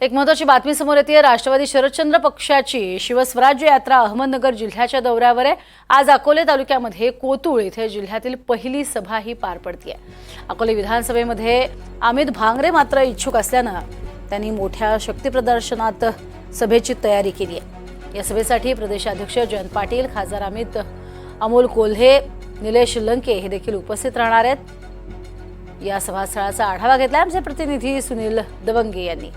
एक महत्वाची बातमी समोर येते. राष्ट्रवादी शरदचंद्र पक्षाची शिवस्वराज्य यात्रा अहमदनगर जिल्ह्याच्या दौऱ्यावर आहे. आज अकोले तालुक्यामध्ये कोतुळ इथे जिल्ह्यातील पहिली सभा ही पार पडतीये. अकोले विधानसभेमध्ये अमित भांगरे मात्र इच्छुक असल्यानं त्यांनी मोठ्या शक्तीप्रदर्शनात सभेची तयारी केली आहे. या सभेसाठी प्रदेशाध्यक्ष जयंत पाटील खासदार अमित अमोल कोल्हे निलेश लंके हे देखील उपस्थित राहणार आहेत. या सभास्थळाचा आढावा घेतला आमचे प्रतिनिधी सुनील दवंगे यांनी.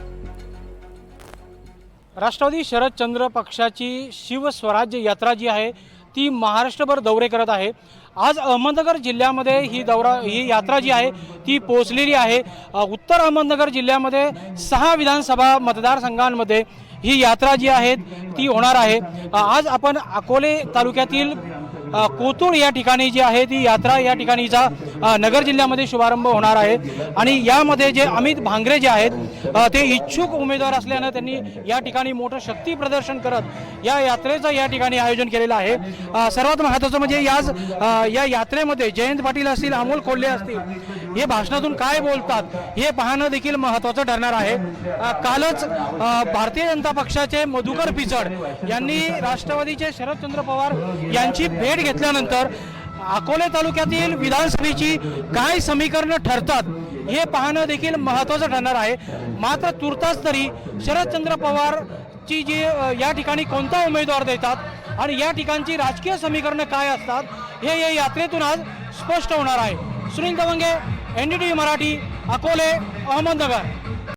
राष्ट्रवादी शरदचंद्र पक्षाची शिवस्वराज्य यात्रा जी आहे ती महाराष्ट्रभर दौरे करत आहे. आज अहमदनगर जिल्ह्यामध्ये ही दौरा ही यात्रा जी आहे ती पोहोचलेली आहे. उत्तर अहमदनगर जिल्ह्यामध्ये सहा विधानसभा मतदारसंघांमध्ये ही यात्रा जी आहे ती होणार आहे. आज आपण अकोले तालुक्यातील कोतुळ या ठिकाणी जी आहे ती यात्रा या ठिकाणीचा नगर जिल्ह्यामध्ये शुभारंभ होणार आहे. आणि यामध्ये जे अमित भांगरे जे आहेत ते इच्छुक उमेदवार असल्यानं त्यांनी या ठिकाणी मोठं शक्ती प्रदर्शन करत या यात्रेचं या ठिकाणी आयोजन केलेलं आहे. सर्वात महत्त्वाचं म्हणजे याच या यात्रेमध्ये जयंत पाटील असतील अमोल कोल्हे असतील हे भाषणातून काय बोलतात हे पाहणं देखील महत्त्वाचं ठरणार आहे. कालच भारतीय जनता पक्षाचे मधुकर पिचड यांनी राष्ट्रवादीचे शरदचंद्र पवार यांची भेट घेतल्यानंतर अकोले तालुक्यातील विधानसभेची काय समीकरणं ठरतात हे पाहणं देखील महत्त्वाचं ठरणार आहे. मात्र तुर्तास तरी शरदचंद्र पवारची जी या ठिकाणी कोणता उमेदवार देतात आणि या ठिकाणची राजकीय समीकरणं काय असतात हे या यात्रेतून आज स्पष्ट होणार आहे. Sunil Dawange N D T V Marathi Akole Ahmednagar.